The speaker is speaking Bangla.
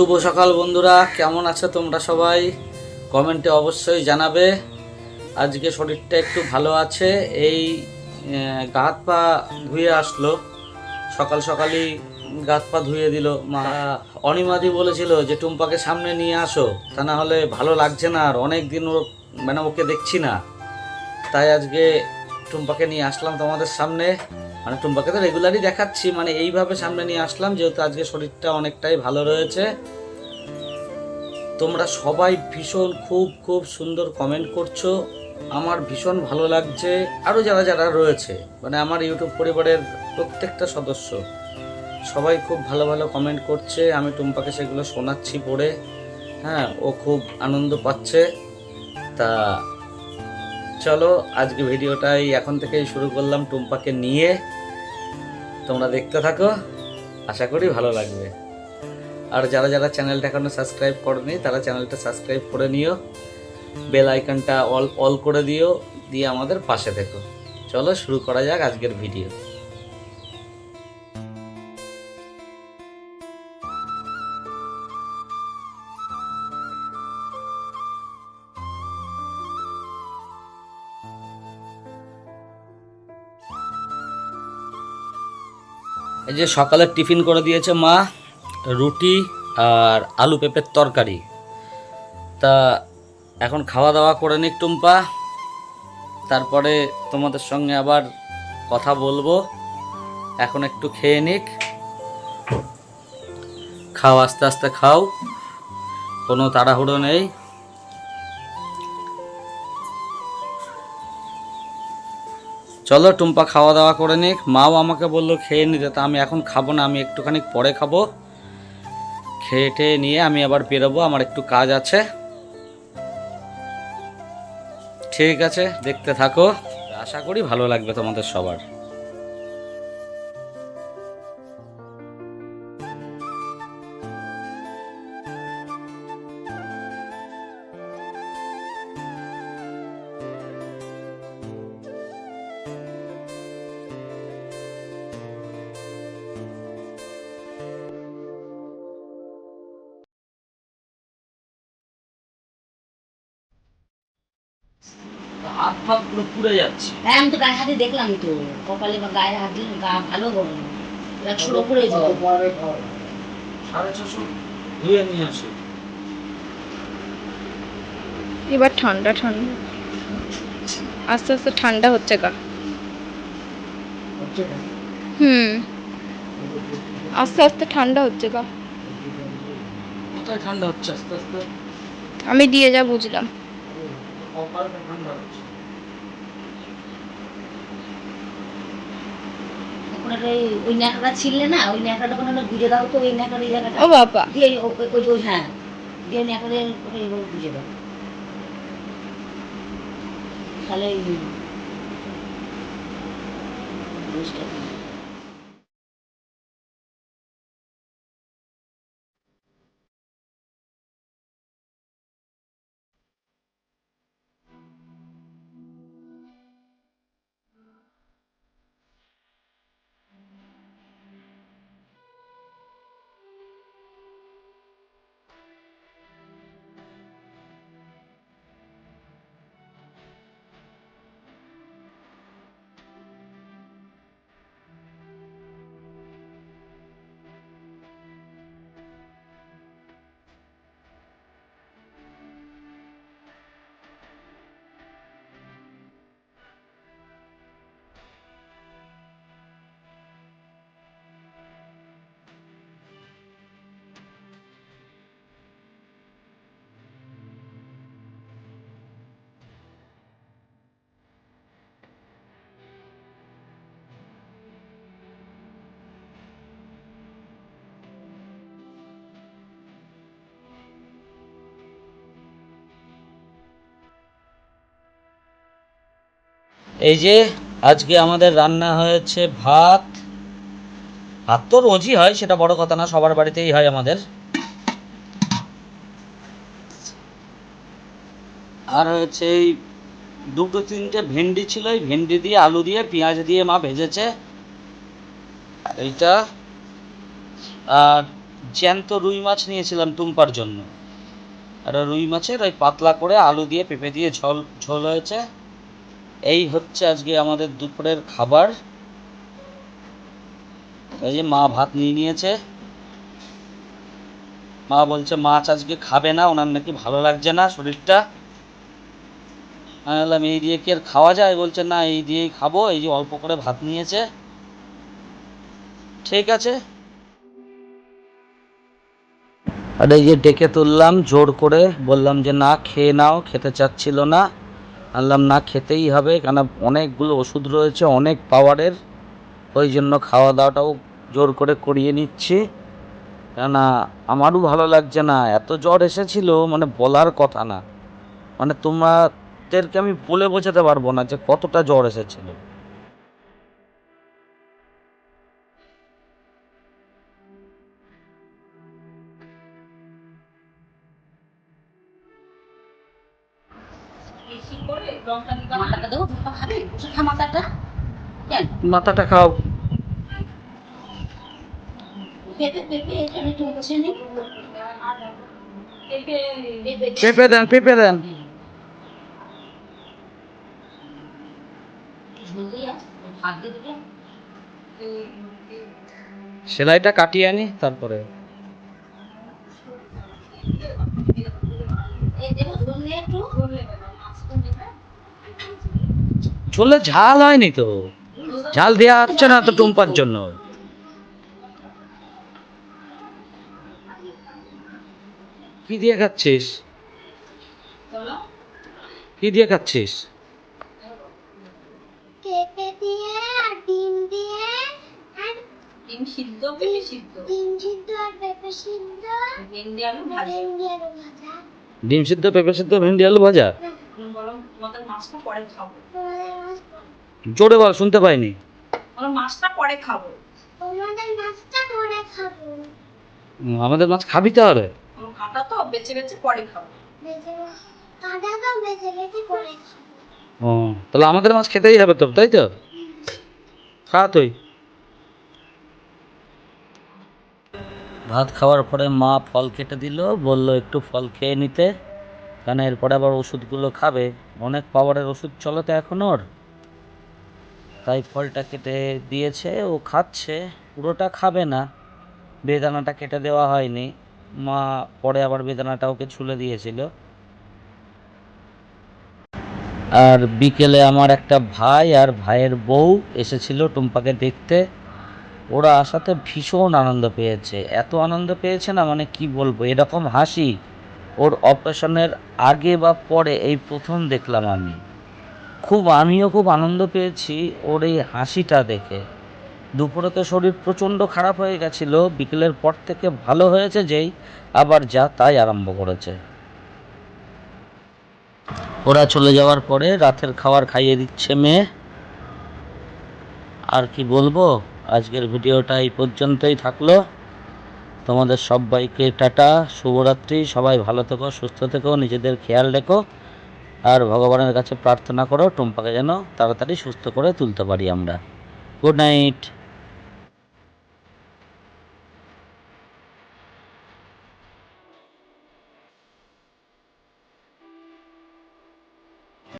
শুভ সকাল বন্ধুরা কেমন আছো তোমরা সবাই? কমেন্টে অবশ্যই জানাবে। আজকে শরীরটা একটু ভালো আছে এই আহ, গা হাত পা ধুয়ে আসলো। সকাল সকালই গা হাত পা ধুয়ে দিল। মা অনিমাদি বলেছিল যে টুম্পাকে সামনে নিয়ে আসো তা না হলে ভালো লাগছে না আর অনেক দিন ওর মানে ওকে দেখছি না। তাই আজকে টুম্পাকে নিয়ে আসলাম তোমাদের সামনে। মানে টুম্পাকে তো রেগুলারই দেখাচ্ছি মানে এইভাবে সামনে নিয়ে আসলাম, যেহেতু আজকে শরীরটা অনেকটাই ভালো রয়েছে। তোমরা সবাই ভীষণ, খুব খুব সুন্দর কমেন্ট করছ। আমার ভীষণ ভালো লাগছে। আরও যারা যারা রয়েছে মানে আমার ইউটিউব পরিবারের প্রত্যেকটা সদস্য, সবাই খুব ভালো ভালো কমেন্ট করছে। আমি টুম্পাকে সেগুলো শোনাচ্ছি পড়ে। হ্যাঁ ও খুব আনন্দ পাচ্ছে। তা চলো, আজকে ভিডিওটাই এখন থেকেই শুরু করলাম টুম্পাকে নিয়ে। তোমরা দেখতে থাকো, আশা করি ভালো লাগবে। আর যারা যারা চ্যানেলটা এখনও সাবস্ক্রাইব করেনি, তারা চ্যানেলটা সাবস্ক্রাইব করে নিও। বেল আইকনটা অল অল করে দিও, দিয়ে আমাদের পাশে থেকো। চলো, শুরু করা যাক আজকের ভিডিও। এই যে সকালে টিফিন করে দিয়েছে মা, রুটি আর আলু পেঁপের তরকারি। তা এখন খাওয়া দাওয়া করে নিক টুম্পা। তারপরে তোমাদের সঙ্গে আবার কথা বলব। এখন একটু খেয়ে নিক। খাও, আস্তে আস্তে খাও। কোনো তাড়াহুড়ো নেই। চলো টুম্পা খাওয়া দাওয়া করে নিক। মাও আমাকে বলল, খেয়ে নিতে। তা আমি এখন খাব না, আমি একটুখানি পরে খাব। খেয়ে টেয়ে নিয়ে আমি আবার বেরোবো, আমার একটু কাজ আছে। ঠিক আছে, দেখতে থাকো। আশা করি ভালো লাগবে তোমাদের সবার। হাত পুরো পুড়ে যাচ্ছে। হ্যাঁ আমি তো গায়ে হাতে দেখলাম তো। কপালে বা গায়ে হাত দিলে গা ভালো গরম যাবে সাড়ে ছশো ধুয়ে নিয়ে আসি। এবার ঠান্ডা ঠান্ডা। আস্তে আস্তে ঠান্ডা হচ্ছে গা। হুম। আস্তে আস্তে ঠান্ডা হচ্ছে গা। কোথায় ঠান্ডা হচ্ছে? আস্তে আস্তে। আমি দিয়ে যা বুঝলাম। ঠান্ডা হচ্ছে। ওখানে ওই- ওই ন্যাকড়া ছিললে না ওই ন্যাকড়াটা ওখানে গুঁজে দাও তো ওই ন্যাকড়া এই জায়গাটা ও বাবা। দিয়ে ওই- ওই হ্যাঁ দিয়ে ন্যাকড়ে দাও। তাহলে এই যে আজকে আমাদের রান্না হয়েছে ভাত। ভাত তো রোজই হয়, সেটা বড় কথা না, সবার বাড়িতেই হয় আমাদের। আর হচ্ছে এই দুটো তিনটে ভেন্ডি ছিল, এই ভেন্ডি দিয়ে আলু দিয়ে, পেঁয়াজ দিয়ে মা ভেজেছে। এইটা। আর জ্যান্ত রুই মাছ নিয়েছিলাম টুম্পার জন্য। আর রুই মাছের ওই পাতলা করে আলু দিয়ে পেঁপে দিয়ে ঝোল ঝোল হয়েছে। এই হচ্ছে আজকে আমাদের দুপুরের খাবার। এই যে মা ভাত নিয়ে নিয়েছে। মা বলছে, মাছ আজকে খাবে না, ওনার নাকি ভালো লাগছে না শরীরটা। আমি বললাম, এই দিয়ে কি আর খাওয়া যায়? বলছে, না, এই দিয়েই খাব। এই যে অল্প করে ভাত নিয়েছে। ঠিক আছে। আর এই যে ডেকে তুললাম, জোর করে। বললাম যে, না, খেয়ে নাও, খেতে চাচ্ছিল না। আনলাম, না খেতেই হবে, কেন অনেকগুলো ওষুধ রয়েছে, অনেক পাওয়ারের। ওই জন্য খাওয়া দাওয়াটাও জোর করে করিয়ে নিচ্ছি। কেননা আমারও ভালো লাগছে না। এত জ্বর এসেছিল মানে বলার কথা না। মানে তোমাদেরকে আমি বলে বোঝাতে পারব না যে কতটা জ্বর এসেছিল। মাথাটা খাও। পেঁপে দেন। পেঁপে দেন সেলাইটা কাটিয়ে আনি তারপরে। এই একটু। ছোলে ঝাল হয়নি তো। ঝাল দেওয়া হচ্ছে না তো টুম্পার জন্য। কি দিয়ে খাচ্ছিস? কি দিয়ে খাচ্ছিস? পেঁপে দিয়ে আর ডিম দিয়ে আর ডিম সিদ্ধ পেঁপে সিদ্ধ? ডিম সিদ্ধ আর পেঁপে সিদ্ধ। ভেন্ডি আলু ভাজি। ডিম সিদ্ধ পেঁপে সিদ্ধ ভেন্ডি আলু ভাজা? তোমাদের মাছটা পরে খাব। জোরে বল শুনতে পাইনি। বরং মাছটা পরে খাব। তোমাদের মাছটা করে খাব। আমাদের মাছ খাবি তাহলে? আমার কাঁটা তো বেছে পরে খাব। কাদা তো বেজে করে খাব। ও তাহলে আমাদের মাছ খেতেই হবে তো তাই তো? খা তুই। ভাত খাওয়ার পরে মা ফল কেটে দিল বলল একটু ফল খেয়ে নিতে। কারণ এরপরে আবার ওষুধগুলো খাবে। অনেক পাওয়ারের ওষুধ চলে তো এখন ওর। তাই ফলটা কেটে দিয়েছে, ও খাচ্ছে। পুরোটা খাবে না। বেদানাটা কেটে দেওয়া হয়নি। মা পরে আবার বেদানাটা ওকে ছুলে দিয়েছিল। আর বিকেলে আমার একটা ভাই আর ভাইয়ের বউ এসেছিল টুম্পাকে দেখতে। ওরা আসাতে ভীষণ আনন্দ পেয়েছে। এত আনন্দ পেয়েছে না মানে কি বলব? এরকম হাসি। ওর অপারেশনের আগে বা পরে এই প্রথম দেখলাম আমি। খুব আমিও খুব আনন্দ পেয়েছি ওর এই হাসিটা দেখে। দুপুরে তো শরীর প্রচণ্ড খারাপ হয়ে গেছিল, বিকেলের পর থেকে ভালো হয়েছে যেই, আবার যা তাই আরম্ভ করেছে। ওরা চলে যাওয়ার পরে রাতের খাবার খাইয়ে দিচ্ছে মেয়ে। আর কি বলব, আজকের ভিডিওটা এই পর্যন্তই থাকল। তোমাদের সবাইকে টাটা, শুভরাত্রি, সবাই ভালো থেকো, সুস্থ থেকো, নিজেদের খেয়াল রেখো, আর ভগবানের কাছে প্রার্থনা করো, টুম্পাকে যেন তাড়াতাড়ি সুস্থ করে তুলতে পারি আমরা। Good night.